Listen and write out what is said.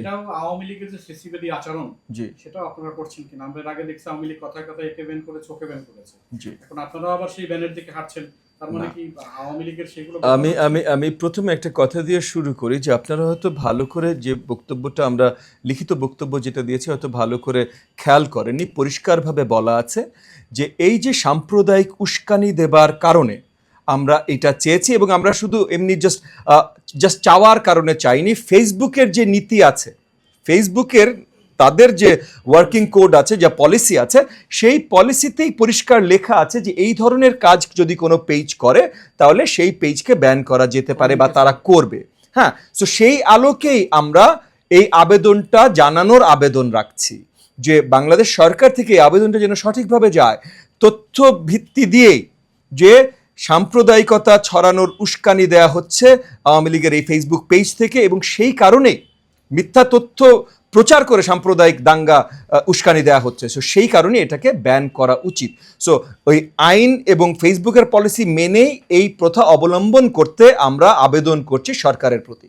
এটাও আওয়ামী লীগের যে ফেসিবাদী আচরণ জি। সেটাও আপনারা করছেন কিনা? আমরা আগে দেখছি আওয়ামী লীগ কথায় কথায় একে ব্যান করে চোখে ব্যান করেছে। জি। এখন আপনারাও আবার সেই ব্যানের দিকে হাঁটছেন। মানে আমি আমি আমি প্রথমে একটা কথা দিয়ে শুরু করি যে আপনারা হয়তো ভালো করে যে বক্তব্যটা আমরা লিখিত বক্তব্য যেটা দিয়েছি হয়তো ভালো করে খেয়াল করেনি পরিষ্কারভাবে বলা আছে যে এই যে সাম্প্রদায়িক উস্কানি দেবার কারণে আমরা এটা চেয়েছি এবং আমরা শুধু এমনি জাস্ট জাস্ট চাওয়ার কারণে চাইনি। ফেসবুকের যে নীতি আছে ফেসবুকের তাদের যে ওয়ার্কিং কোড আছে, যা পলিসি আছে, সেই পলিসিতেই পরিষ্কার লেখা আছে যে এই ধরনের কাজ যদি কোনো পেজ করে, তাহলে সেই পেজকে ব্যান করা যেতে পারে বা তারা করবে। হ্যাঁ সো সেই আলোকেই আমরা এই আবেদনটা জানানোর আবেদন রাখছি যে বাংলাদেশ সরকার থেকে এই আবেদনটা যেন সঠিকভাবে যায়। তথ্য ভিত্তি দিয়েই যে সাম্প্রদায়িকতা ছড়ানোর উস্কানি দেয়া হচ্ছে আওয়ামী লীগের এই ফেসবুক পেজ থেকে এবং সেই কারণে মিথ্যা তথ্য প্রচার করে সাম্প্রদায়িক দাঙ্গা উস্কানি দেওয়া হচ্ছে। সো সেই কারণে এটাকে ব্যান করা উচিত। সো ওই আইন এবং ফেসবুকের পলিসি মেনেই এই প্রথা অবলম্বন করতে আমরা আবেদন করছি সরকারের প্রতি।